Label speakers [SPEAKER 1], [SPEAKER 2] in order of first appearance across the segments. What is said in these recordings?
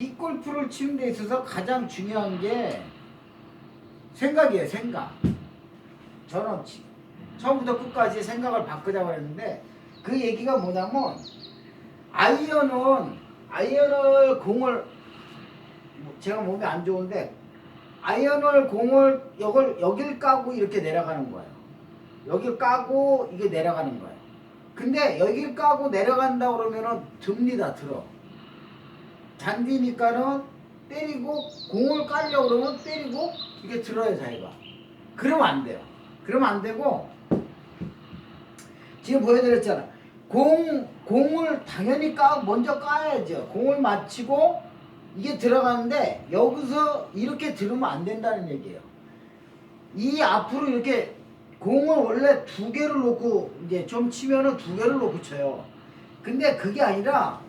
[SPEAKER 1] 이 골프를 치는 데 있어서 가장 중요한 게 생각이에요, 생각. 저는 치- 처음부터 끝까지 생각을 바꾸자고 했는데 그 얘기가 뭐냐면 아이언은 아이언을 공을 뭐 제가 몸이 안 좋은데 아이언을 공을 여길 여길 까고 이렇게 내려가는 거예요. 여길 까고 이게 내려가는 거예요. 근데 여길 까고 내려간다 그러면은 듭니다, 들어. 잔디니까는 때리고 공을 깔려고 그러면 때리고 이게 들어요 자기가. 그러면 안 돼요. 그러면 안 되고 지금 보여드렸잖아. 공 공을 당연히 까 먼저 까야죠. 공을 맞히고 이게 들어가는데 여기서 이렇게 들으면 안 된다는 얘기예요. 이 앞으로 이렇게 공을 원래 두 개를 놓고 이제 좀 치면은 두 개를 놓고 쳐요. 근데 그게 아니라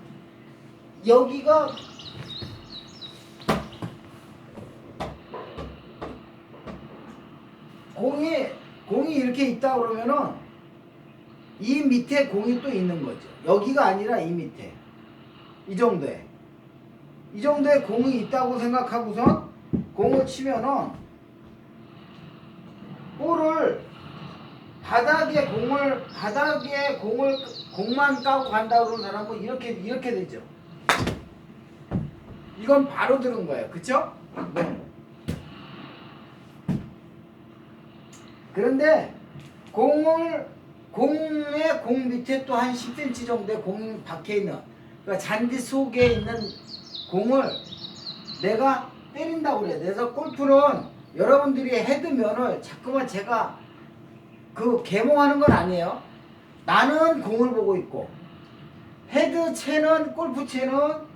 [SPEAKER 1] 여기가 공이 공이 이렇게 있다 그러면은 이 밑에 공이 또 있는 거죠. 여기가 아니라 이 밑에 이 정도에 이 정도의 공이 있다고 생각하고선 공을 치면은 볼을 바닥에 공을 바닥에 공을 공만 까고 간다 그러는 사람은 이렇게 이렇게 되죠. 이건 바로 들은 거예요. 그쵸? 네. 그런데 공을 공의 공 밑에 또 한 10cm 정도의 공이 박혀 있는 그러니까 잔디 속에 있는 공을 내가 때린다고 그래요. 그래서 골프는 여러분들이 헤드면을 자꾸만 제가 그 개몽하는 건 아니에요. 나는 공을 보고 있고 헤드 채는 골프 채는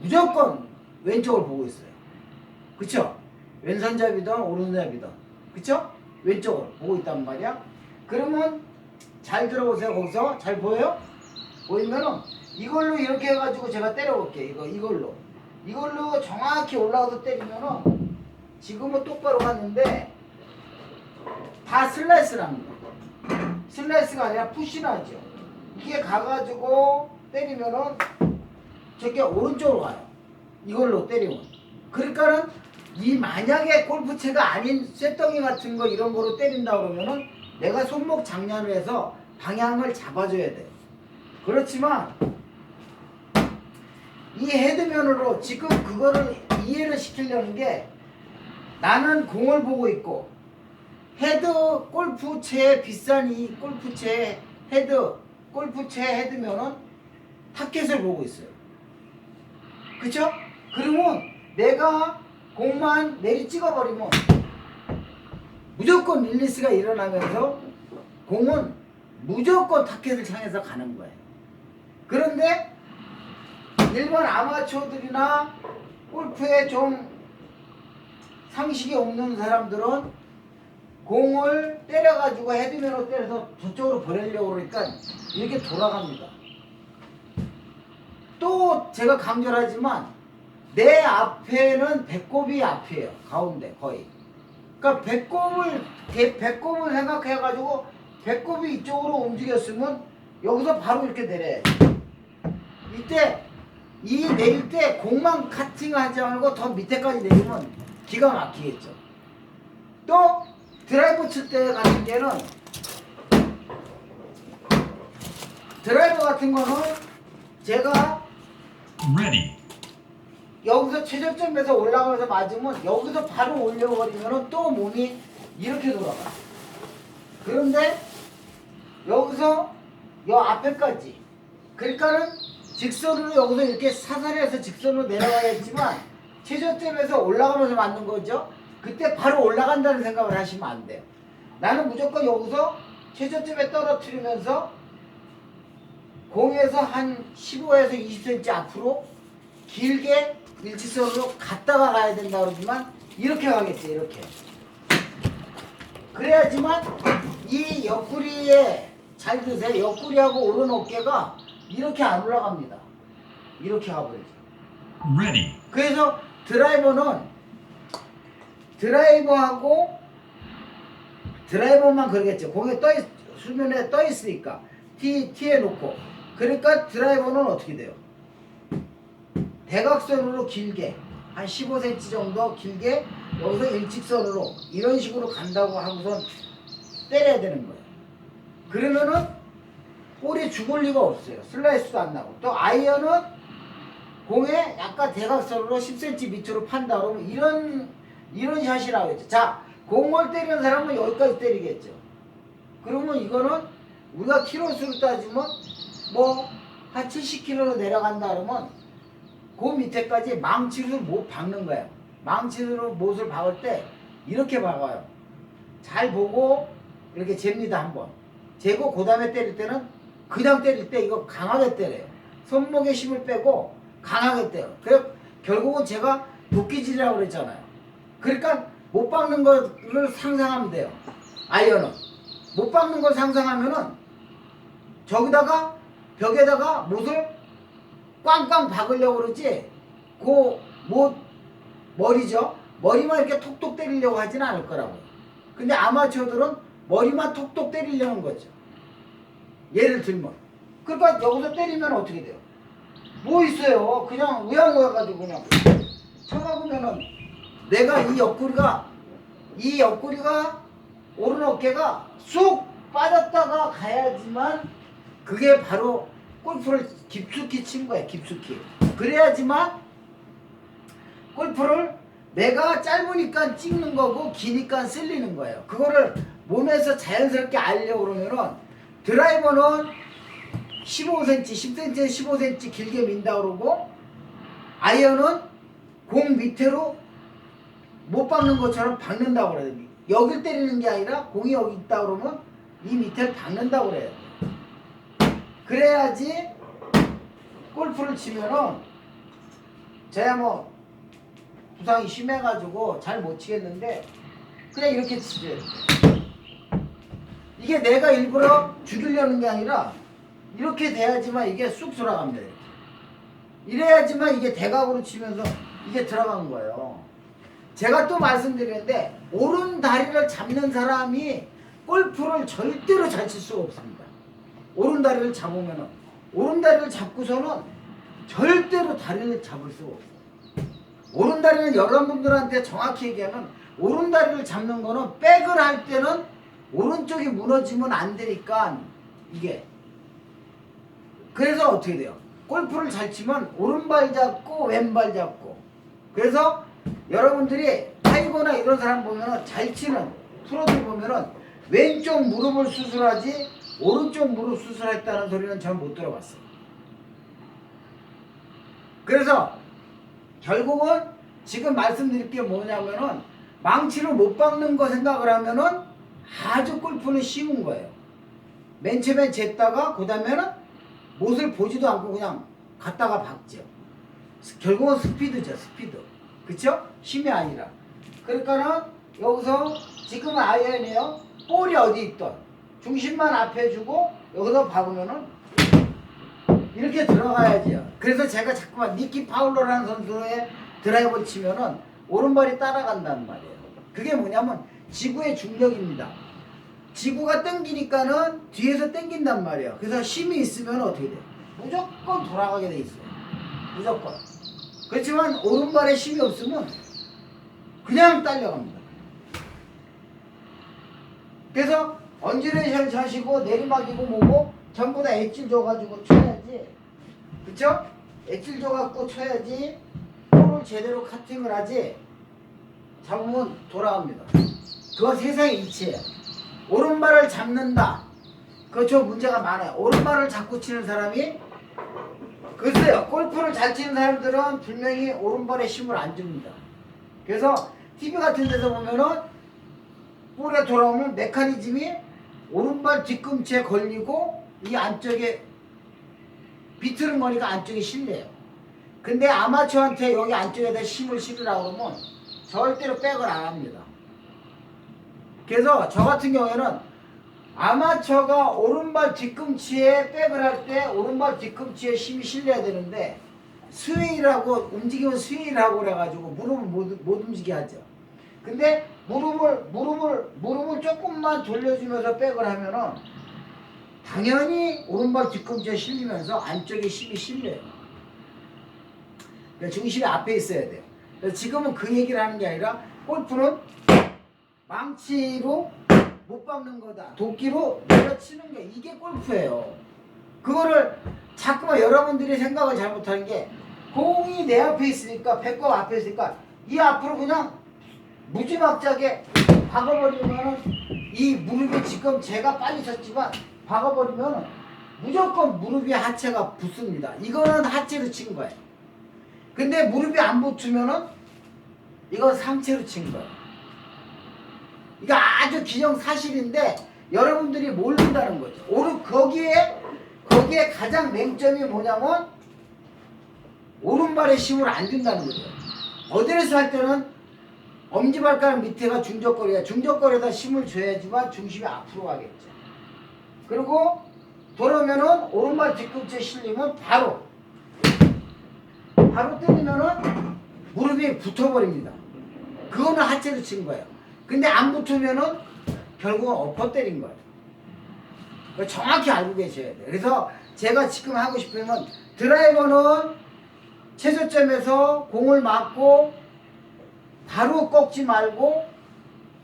[SPEAKER 1] 무조건 왼쪽을 보고 있어요. 그쵸? 왼손잡이든 오른손잡이든 그쵸? 왼쪽을 보고 있단 말이야. 그러면 잘 들어보세요. 거기서 잘 보여요? 보이면은 이걸로 이렇게 해가지고 제가 때려볼게요. 이거 이걸로 이걸로 정확히 올라가서 때리면은 지금은 똑바로 갔는데 다 슬라이스랍니다. 슬라이스가 아니라 푸시나죠. 이게 가가지고 때리면은 저게 오른쪽으로 가요. 이걸로 때리면. 그러니까는 이 만약에 골프채가 아닌 쇳덩이 같은 거 이런 거로 때린다 그러면은 내가 손목 장난을 해서 방향을 잡아줘야 돼. 그렇지만 이 헤드면으로 지금 그거를 이해를 시키려는 게 나는 공을 보고 있고 헤드 골프채 비싼 이 골프채 헤드 골프채 헤드면은 타켓을 보고 있어요. 그쵸? 그러면 내가 공만 내리 찍어버리면 무조건 릴리스가 일어나면서 공은 무조건 타켓을 향해서 가는 거예요. 그런데 일반 아마추어들이나 골프에 좀 상식이 없는 사람들은 공을 때려가지고 헤드면으로 때려서 저쪽으로 보내려고 그러니까 이렇게 돌아갑니다. 또 제가 강조를 하지만 내 앞에는 배꼽이 앞이에요. 가운데 거의. 그러니까 배꼽을 개- 배꼽을 생각해 가지고 배꼽이 이쪽으로 움직였으면 여기서 바로 이렇게 내려야지. 이때 이 내릴 때 공만 카팅하지 말고 더 밑에까지 내리면 기가 막히겠죠. 또 드라이브 칠 때 같은 경우는 드라이버 같은 거는 제가
[SPEAKER 2] Ready.
[SPEAKER 1] 여기서 최저점에서 올라가면서 맞으면 여기서 바로 올려버리면 또 몸이 이렇게 돌아가. 그런데 여기서 요 앞에까지. 그러니까는 직선으로 여기서 이렇게 사살해서 직선으로 내려가야지만 최저점에서 올라가면서 맞는 거죠. 그때 바로 올라간다는 생각을 하시면 안 돼요. 나는 무조건 여기서 최저점에 떨어뜨리면서 공에서 한 15에서 20cm 앞으로 길게 일직선으로 갔다가 가야 된다 그러지만 이렇게 가겠지 이렇게. 그래야지만 이 옆구리에 잘 드세요. 옆구리하고 오른 어깨가 이렇게 안 올라갑니다. 이렇게 가버리죠.
[SPEAKER 2] Ready.
[SPEAKER 1] 그래서 드라이버는 드라이버하고 드라이버만 그러겠죠. 공에 떠 있, 수면에 떠 있으니까. 티 티에 놓고 그러니까 드라이버는 어떻게 돼요? 대각선으로 길게 한 15cm 정도 길게 여기서 일직선으로 이런 식으로 간다고 하고선 때려야 되는 거예요. 그러면은 볼이 죽을 리가 없어요. 슬라이스도 안 나고. 또 아이언은 공에 약간 대각선으로 10cm 밑으로 판다 그러면 이런 이런 샷이라고 했죠. 자, 공을 때리는 사람은 여기까지 때리겠죠. 그러면 이거는 우리가 키로수를 따지면 뭐 한 70km로 내려간다 그러면 그 밑에까지 망치로 못 박는 거예요. 망치로 못을 박을 때 이렇게 박아요. 잘 보고 이렇게 잽니다 한번. 재고 그 다음에 때릴 때는 그냥 때릴 때 이거 강하게 때려요. 손목에 힘을 빼고 강하게 때려. 그래 결국은 제가 도끼질이라고 그랬잖아요. 그러니까 못 박는 거를 상상하면 돼요. 아이언은 못 박는 걸 상상하면은 저기다가 벽에다가 못을 꽝꽝 박으려고 그러지? 그 못 머리죠? 머리만 이렇게 톡톡 때리려고 하지는 않을 거라고요. 근데 아마추어들은 머리만 톡톡 때리려는 거죠. 예를 들면. 그러니까 여기서 때리면 어떻게 돼요? 뭐 있어요? 그냥 우양우야 가지고 그냥. 쳐박으면은 내가 이 옆구리가 이 옆구리가 오른 어깨가 쑥 빠졌다가 가야지만 그게 바로 골프를 깊숙이 친 거야 깊숙이. 그래야지만 골프를 내가 짧으니까 찍는 거고 기니까 쓸리는 거예요. 그거를 몸에서 자연스럽게 알려고 그러면은 드라이버는 15cm 10cm 15cm 길게 민다 그러고 아이언은 공 밑으로 못 박는 것처럼 박는다고 그래요. 여길 때리는 게 아니라 공이 여기 있다 그러면 이 밑을 박는다고 그래요 그래야지 골프를 치면은 제가 뭐 부상이 심해가지고 잘 못 치겠는데 그냥 이렇게 치죠. 이게 내가 일부러 죽이려는 게 아니라 이렇게 돼야지만 이게 쑥 돌아갑니다. 이렇게. 이래야지만 이게 대각으로 치면서 이게 들어간 거예요. 제가 또 말씀드리는데 오른 다리를 잡는 사람이 골프를 절대로 잘 칠 수가 없습니다. 오른 다리를 잡으면은 오른 다리를 잡고서는 절대로 다리를 잡을 수가 없어요. 오른 다리는 여러분들한테 정확히 얘기하면 오른 다리를 잡는 거는 백을 할 때는 오른쪽이 무너지면 안 되니까 이게 그래서 어떻게 돼요? 골프를 잘 치면 오른발 잡고 왼발 잡고 그래서 여러분들이 타이거나 이런 사람 보면은 잘 치는 프로들 보면은 왼쪽 무릎을 수술하지 오른쪽 무릎 수술했다는 소리는 전 못 들어봤어요. 그래서 결국은 지금 말씀드릴 게 뭐냐면은 망치를 못 박는 거 생각을 하면은 아주 골프는 쉬운 거예요. 맨 처음에 쟀다가 그 다음에는 못을 보지도 않고 그냥 갔다가 박죠. 스- 결국은 스피드죠, 스피드. 그쵸? 힘이 아니라. 그러니까는 여기서 지금은 아이언이에요. 볼이 어디 있던 중심만 앞에 주고 여기서 박으면은 이렇게 들어가야지요. 그래서 제가 자꾸만 니키 파울러라는 선수의 드라이버 치면은 오른발이 따라간다는 말이에요. 그게 뭐냐면 지구의 중력입니다. 지구가 땡기니까는 뒤에서 땡긴단 말이에요. 그래서 힘이 있으면 어떻게 돼요? 무조건 돌아가게 돼 있어요. 무조건. 그렇지만 오른발에 힘이 없으면 그냥 딸려갑니다. 그래서 언지레이션 차시고 내리막이고 뭐고 전부 다 엣질 줘가지고 쳐야지. 그쵸? 엣질 줘갖고 쳐야지 볼을 제대로 카팅을 하지 잡으면 돌아갑니다. 그건 세상의 이치예요. 오른발을 잡는다. 그저 문제가 많아요. 오른발을 잡고 치는 사람이 글쎄요. 골프를 잘 치는 사람들은 분명히 오른발에 힘을 안 줍니다. 그래서 TV 같은 데서 보면은 볼에 돌아오면 메커니즘이 오른발 뒤꿈치에 걸리고 이 안쪽에 비트는 거니까 안쪽에 실려요. 근데 아마추어한테 여기 안쪽에다 힘을 실으라고 그러면 절대로 백을 안 합니다. 그래서 저 같은 경우에는 아마추어가 오른발 뒤꿈치에 백을 할 때 오른발 뒤꿈치에 힘이 실려야 되는데 스웨이라고 움직이면 스웨이라고 그래가지고 무릎을 못, 못 움직게 하죠. 근데 무릎을 무릎을 무릎을 조금만 돌려주면서 백을 하면은 당연히 오른발 뒤꿈치에 실리면서 안쪽에 힘이 실려요. 그러니까 중심이 앞에 있어야 돼요. 지금은 그 얘기를 하는 게 아니라 골프는 망치로 못 박는 거다. 도끼로 내려치는 게 이게 골프예요. 그거를 자꾸만 여러분들이 생각을 잘못하는 게 공이 내 앞에 있으니까 배꼽 앞에 있으니까 이 앞으로 그냥 무지막지하게 박아버리면은 이 무릎이 지금 제가 빨리 쳤지만 박아버리면 무조건 무릎이 하체가 붙습니다. 이거는 하체로 친 거예요. 근데 무릎이 안 붙으면은 이건 상체로 친 거예요. 이거 아주 기정사실인데 여러분들이 모른다는 거죠. 오른 거기에 거기에 가장 맹점이 뭐냐면 오른발에 힘을 안 준다는 거죠. 어디에서 할 때는 엄지발가락 밑에가 중적거리야. 중적거리에다 힘을 줘야지만 중심이 앞으로 가겠죠. 그리고 돌아오면은 오른발 뒤꿈치에 실리면 바로 바로 때리면은 무릎이 붙어버립니다. 그거는 하체로 친 거예요. 근데 안 붙으면은 결국은 엎어 때린 거예요. 정확히 알고 계셔야 돼요. 그래서 제가 지금 하고 싶으면 드라이버는 최저점에서 공을 맞고 바로 꺾지 말고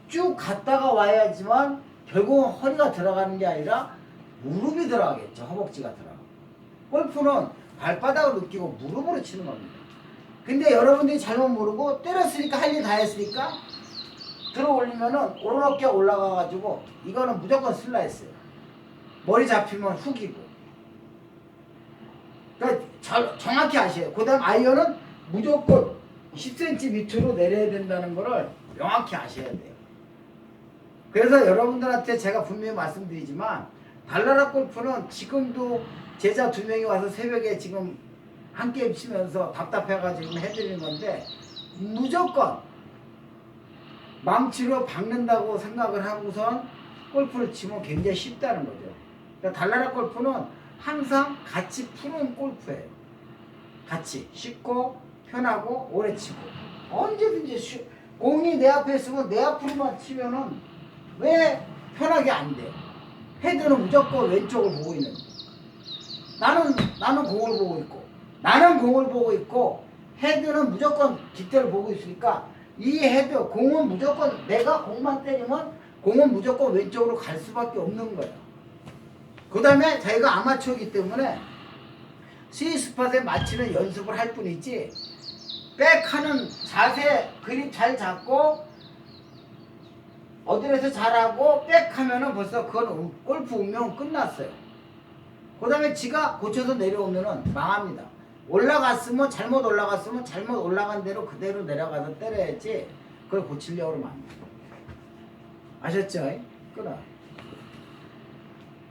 [SPEAKER 1] 쭉 갔다가 와야지만 결국은 허리가 들어가는 게 아니라 무릎이 들어가겠죠. 허벅지가 들어가. 골프는 발바닥을 느끼고 무릎으로 치는 겁니다. 근데 여러분들이 잘못 모르고 때렸으니까 할 일 다 했으니까 들어 올리면은 어깨 올라가가지고 이거는 무조건 슬라이스예요. 머리 잡히면 훅이고. 그러니까 절- 정확히 아셔요. 그 다음 아이언은 무조건 10cm 밑으로 내려야 된다는 거를 명확히 아셔야 돼요. 그래서 여러분들한테 제가 분명히 말씀드리지만 발라라 골프는 지금도 제자 두 명이 와서 새벽에 지금 한 게임 치면서 답답해가지고 해드리는 건데 무조건 망치로 박는다고 생각을 하고선 골프를 치면 굉장히 쉽다는 거죠. 그러니까 달나라 골프는 항상 같이 푸는 골프예요. 같이 쉽고 편하고 오래 치고 언제든지 쉬, 공이 내 앞에 있으면 내 앞으로만 치면은 왜 편하게 안 돼? 헤드는 무조건 왼쪽을 보고 있는 거야. 나는 나는 공을 보고 있고 나는 공을 보고 있고 헤드는 무조건 뒷대를 보고 있으니까 이 헤드 공은 무조건 내가 공만 때리면 공은 무조건 왼쪽으로 갈 수밖에 없는 거예요. 그 다음에 자기가 아마추어이기 때문에 스위스팟에 맞추는 연습을 할 뿐이지 백하는 자세 그립 잘 잡고 어디에서 잘하고 백하면은 벌써 그건 음- 골프 운명은 끝났어요. 그 다음에 지가 고쳐서 내려오면은 망합니다. 올라갔으면 잘못 올라갔으면 잘못 올라간 대로 그대로 내려가서 때려야지 그걸 고치려고 그러면 안 돼. 아셨죠? 끊어.